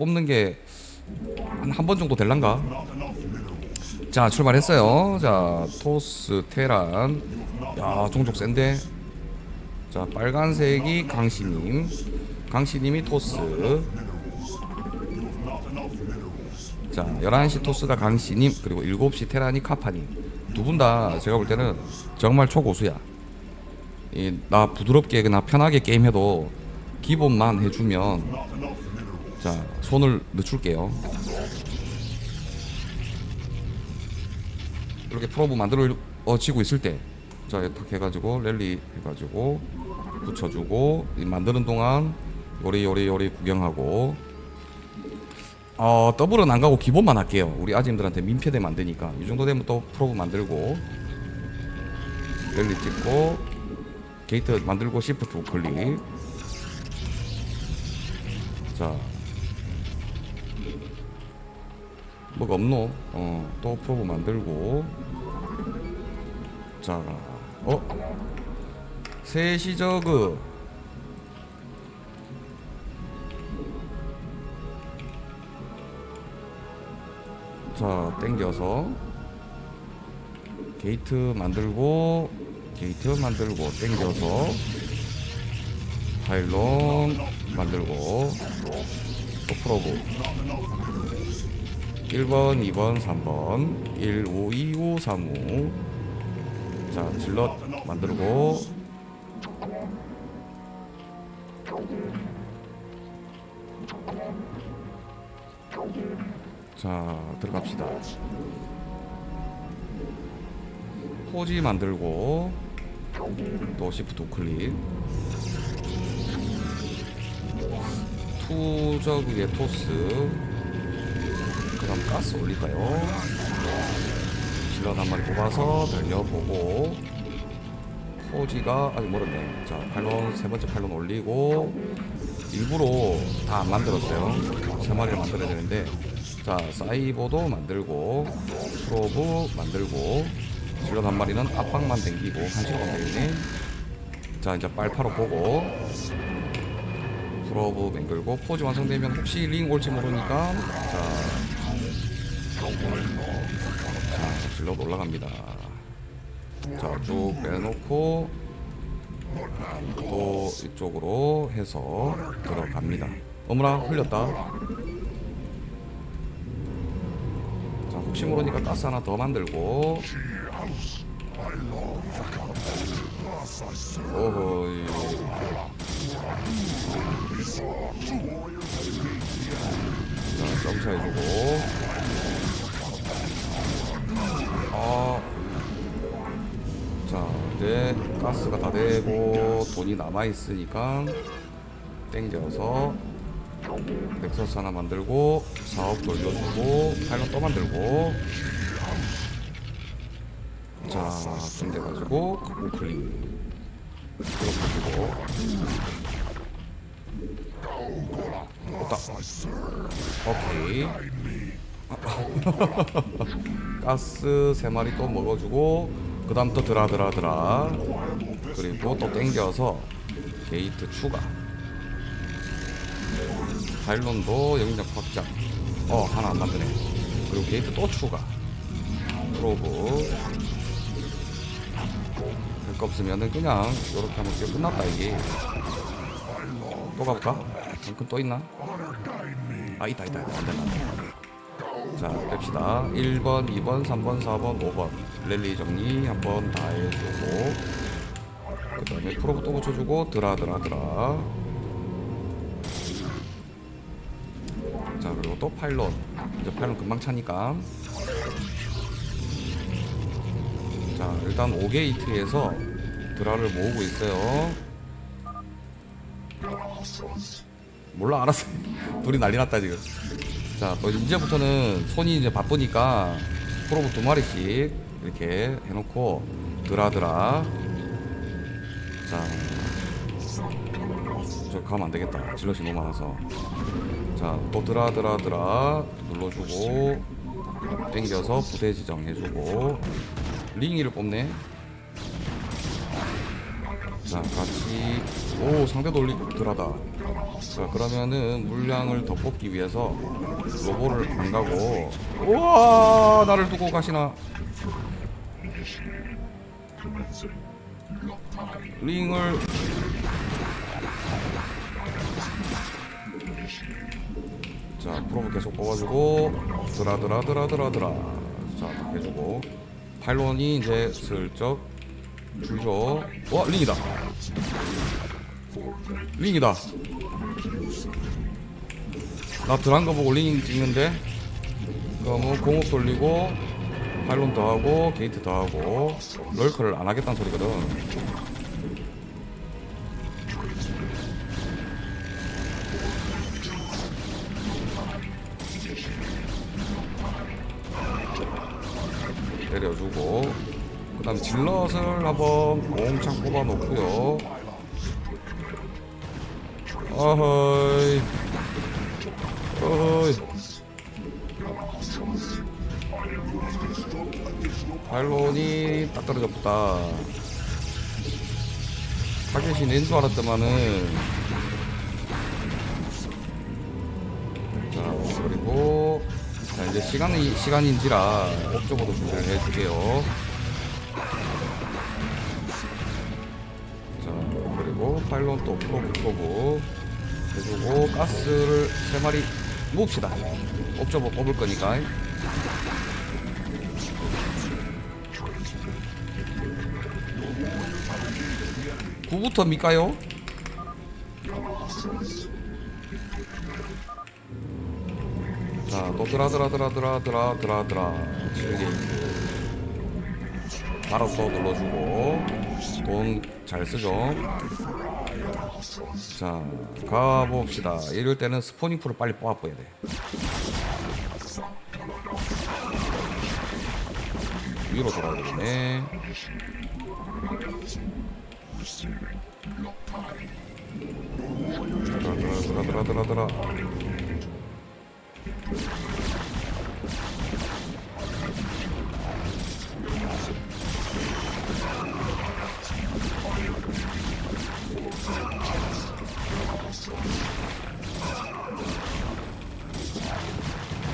뽑는 게 한 한 번 정도 될란가? 자 출발했어요. 자 토스 테란. 야 종족 센데. 자 빨간색이 강씨님, 강씨님이 토스. 자 11시 토스가 강씨님 그리고 7시 테란이 카파님. 두 분 다 제가 볼 때는 정말 초고수야. 이, 나 부드럽게 그냥 편하게 게임해도 기본만 해주면 자 손을 늦출게요. 이렇게 프로브 만들어지고 있을 때자 이렇게 해가지고 랠리 해가지고 붙여주고 이 만드는 동안 요리 요리 요리 구경하고. 어 더블은 안 가고 기본만 할게요. 우리 아짐들한테 민폐되면 안 되니까. 이 정도 되면 또 프로브 만들고 랠리 찍고 게이트 만들고 시프트 우클릭. 자 뭐가 없노? 어, 또 프로브 만들고. 자, 어? 셋이 저그. 자, 땡겨서. 게이트 만들고 게이트 만들고 땡겨서. 파일론 만들고. 또 프로브 1번, 2번, 3번 1, 5, 2, 5, 3, 5 자, 질럿 만들고. 자, 들어갑시다. 포지 만들고. 또 시프트 클릭. 투저그의 토스. 그다음 가스 올릴까요? 질럿 한 마리 뽑아서 달려보고 포지가 아직 멀었네 자 팔론 세 번째 팔론 올리고 일부러 다 안 만들었어요. 세 마리를 만들어야 되는데. 자 사이버도 만들고 프로브 만들고 질럿 한 마리는 압박만 당기고 한 시간 걸리네. 자 이제 빨파로 보고 프로브 맹글고 포즈 완성되면 혹시 링 올지 모르니까. 자 자, 질럿 올라갑니다. 자, 쭉 빼놓고 또 이쪽으로 해서 들어갑니다. 어머나 흘렸다. 자, 혹시 모르니까 가스 하나 더 만들고. 어허이. 자, 점차해주고. 아, 자 이제 가스가 다 되고 돈이 남아 있으니까 땡겨서 넥서스 하나 만들고 사업 돌려주고 파일럿 또 만들고. 자 좀 돼가지고 우클릭 들어가지고 없다 오케이. 가스 세 마리 또 먹어주고 그 다음 또 드라 드라 드라. 그리고 또 땡겨서 게이트 추가. 파일론도 영역 확장. 어 하나 안 만드네. 그리고 게이트 또 추가. 프로브. 할 거 없으면은 그냥 이렇게 하면 끝났다 이게. 또 가볼까? 잠깐 또 있나? 아 있다 있다 있다. 안 된다 안 된다. 자 뺍시다. 1번 2번 3번 4번 5번. 랠리 정리 한번 다 해주고 그 다음에 프로브 또 붙여주고 드라 드라 드라. 자 그리고 또 파일럿. 이제 파일럿 금방 차니까. 자 일단 5게이트에서 드라를 모으고 있어요 몰라 알았어 둘이 난리 났다 지금 자, 또 이제부터는 손이 이제 바쁘니까 프로브 두 마리씩 이렇게 해놓고 드라드라. 자, 저 가면 안 되겠다. 질럿이 너무 많아서. 자, 또 드라드라드라 눌러주고 땡겨서 부대 지정해주고 링이를 뽑네. 자 같이. 오 상대도 올리 덜하다. 자 그러면은 물량을 더 뽑기 위해서 로보를 안 가고. 우와 나를 두고 가시나. 링을. 자 프로브 계속 뽑아주고. 드라 드라 드라 드라 드라. 자 해주고. 파일론이 이제 슬쩍 줄죠. 와 링이다. 링이다. 나 드란 거 보고 링 찍는데 그러면 공업 돌리고 파일론 더 하고 게이트 더 하고 럴커를 안 하겠다는 소리거든. 때려주고 그 다음 질럿을 한번 몽창 뽑아 놓고요. 어허이. 어허이. 파일론이 딱 떨어졌다. 타겟이 낸 줄 알았더만은. 자 그리고 자 이제 시간이 시간인지라 업적으로 준비를 해줄게요 파일론 또 프로브 프로브 해주고 가스를 세 마리 모읍시다. 업적으로 뽑을 거니까. 구부터 밀까요? 자, 또 드라 드라 드라 드라 드라 드라 드라. 7게이트 바로 또 눌러주고. 돈 잘 쓰죠 자 가봅시다. 이럴 때는 스포닝 풀을 빨리 뽑아버려야 돼. 위로 돌아야 되겠네. 드라 드라 드라 드라 드라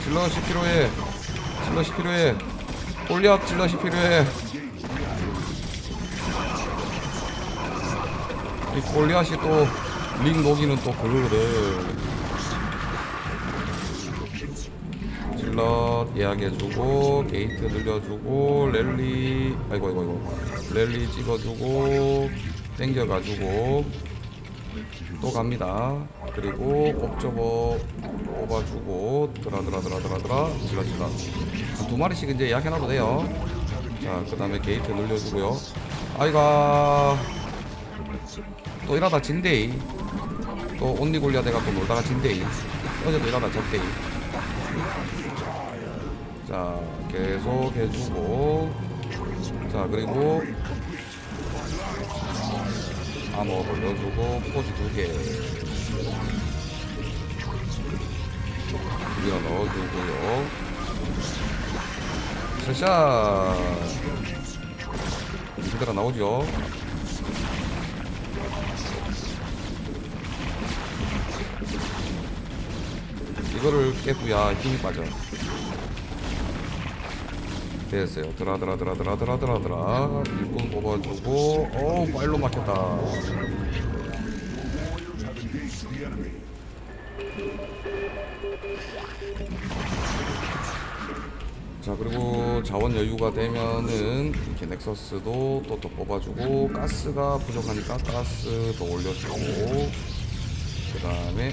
질럿이 필요해. 질럿이 필요해. 골리앗 질럿이 필요해. 이 골리앗이 또링 녹이는 또 그거거든 질럿 예약해주고 게이트 늘려주고 랠리 아이고 아이고 아이고. 랠리 찍어주고 땡겨가지고 또 갑니다. 그리고 옵저버 뽑아주고 드라 드라 드라 드라 드라 질러 질러 두 마리씩 이제 예약해놔도 돼요. 자그 다음에 게이트 늘려주고요. 아이가 또 이러다 진데이. 또 온리 골리아 돼갖고 놀다가 진데이. 어제도 이러다 졌데이. 자 계속 해주고. 자 그리고 암호 돌려주고 포지 두개. 밀어 넣어주고요. 샷샷 이대로 나오죠. 이거를 깨부야 힘이 빠져 됐어요. 드라 드라 드라 드라 드라 드라 드라. 일꾼 뽑아주고. 어우 빨로 막혔다. 자 그리고 자원 여유가 되면은 이렇게 넥서스도 또 또 뽑아주고 가스가 부족하니까 가스 더 올려주고. 그 다음에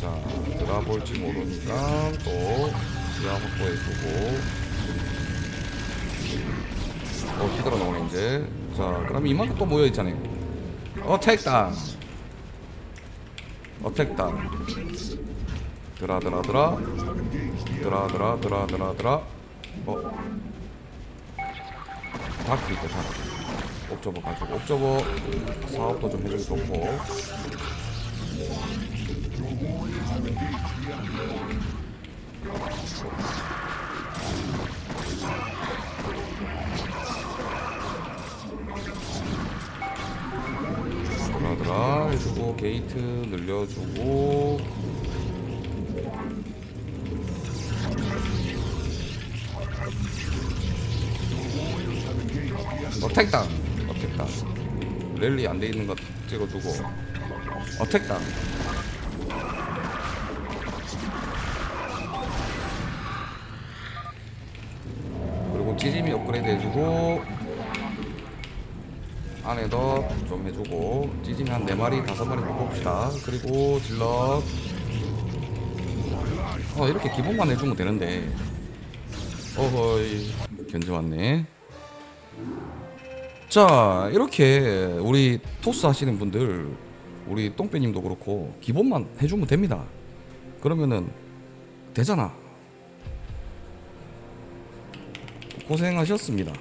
자 들어볼지 모르니까 또 지하 확보해주고 어 뒤돌아 나오네 이제. 자 그럼 이만큼 또 모여있잖아요. 어택당 어택당 드라드라드라. 드라드라드라드라드라. 어. 다크 있고 다크 옵저버 가지고. 옵저버 사업도 좀 해주기 좋고. 고 게이트 늘려주고. 어택당 어택당. 랠리 안 돼 있는 거 찍어주고. 어택당. 그리고 찌짐이 업그레이드 해주고 안에도 좀 해주고 찌짐이 한 4마리 5마리 뽑읍시다. 그리고 질럿. 어 이렇게 기본만 해주면 되는데. 어허이 견제 왔네. 자 이렇게 우리 토스 하시는 분들 우리 똥배님도 그렇고 기본만 해주면 됩니다. 그러면은 되잖아. 고생하셨습니다